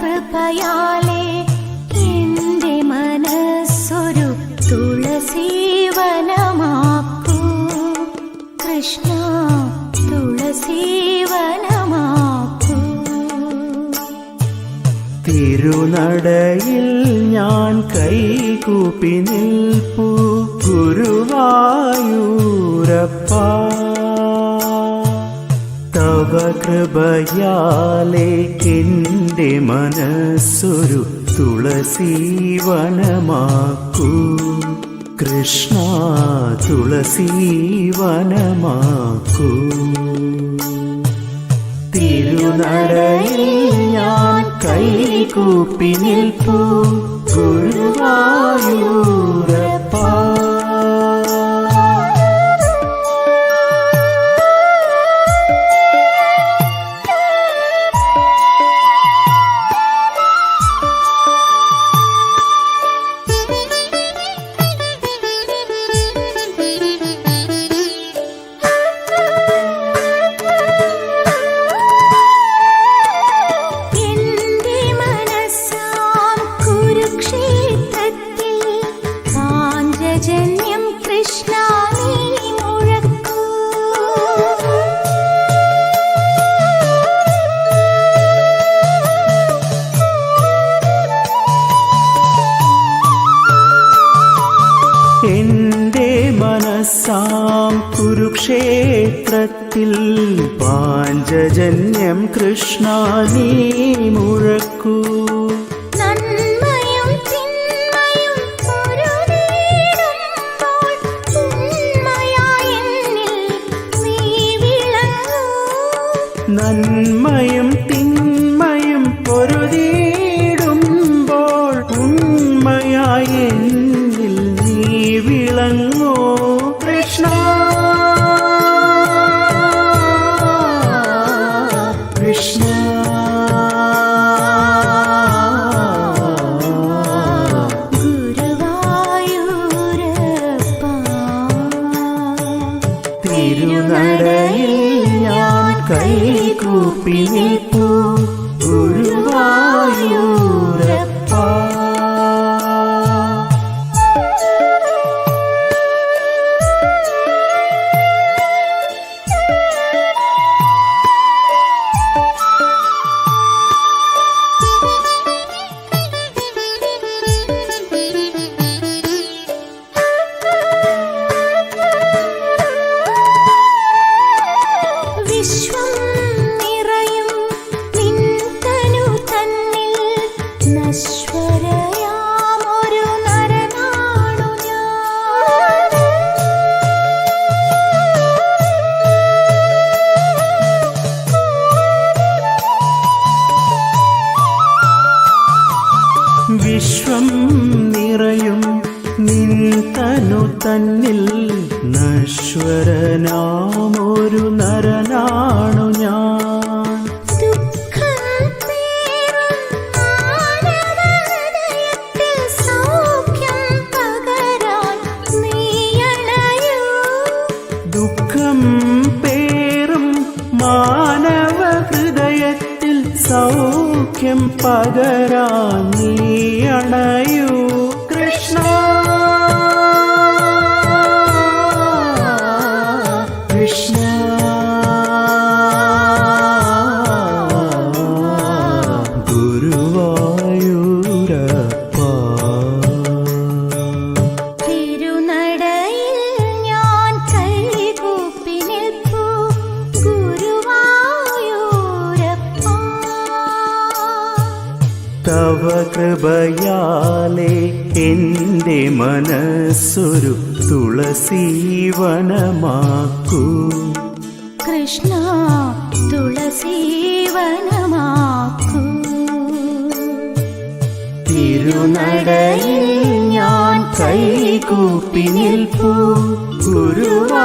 കൃപയാലേ എന്റെ മനസ്സൊരു തുളസീവനമാക്കൂ കൃഷ്ണ തിരുനടയിൽ ഞാൻ കൈകൂപ്പി നിൽപ്പൂ. ഗുരുവായൂരപ്പാ. തവ കൃപയാലെ എന്റെ മനസ്സൊരു തുളസീവനമാക്കൂ കൃഷ്ണ തുളസീവനമാക്കൂ തിരുനടയിൽ ഞാൻ കൈകൂപ്പി നിൽപ്പൂ. ഗുരുവായൂരപ്പ മനസ്സാം കുരുക്ഷേത്രത്തിൽ പാഞ്ചജന്യം കൃഷ്ണ നീ മുഴക്കൂ. നന്മയും തിന്മയും പൊരുതിയിടുമ്പോൾ തിരുനടയിൽ ഞാൻ കൈകൂപ്പി നിൽപ്പു. ഗുരുവായൂരപ്പ. തനു തന്നിൽ നശ്വരനാമൊരു നരനാണു ഞാൻ. ദുഃഖം പേറും സൗഖ്യം പകരാൻ നീയണയൂ ദുഃഖം പേറും മാനവ ഹൃദയത്തിൽ സൗഖ്യം പകരാൻ നീ അണയൂ. തവ കൃപയാലെ എന്റെ മനസ്സൊരു തുളസീവനമാക്കൂ കൃഷ്ണ തുളസീവനമാക്കൂ തിരുനടയിൽ ഞാൻ കൈകൂപ്പി നിൽപ്പു. ഗുരുവായൂരപ്പ.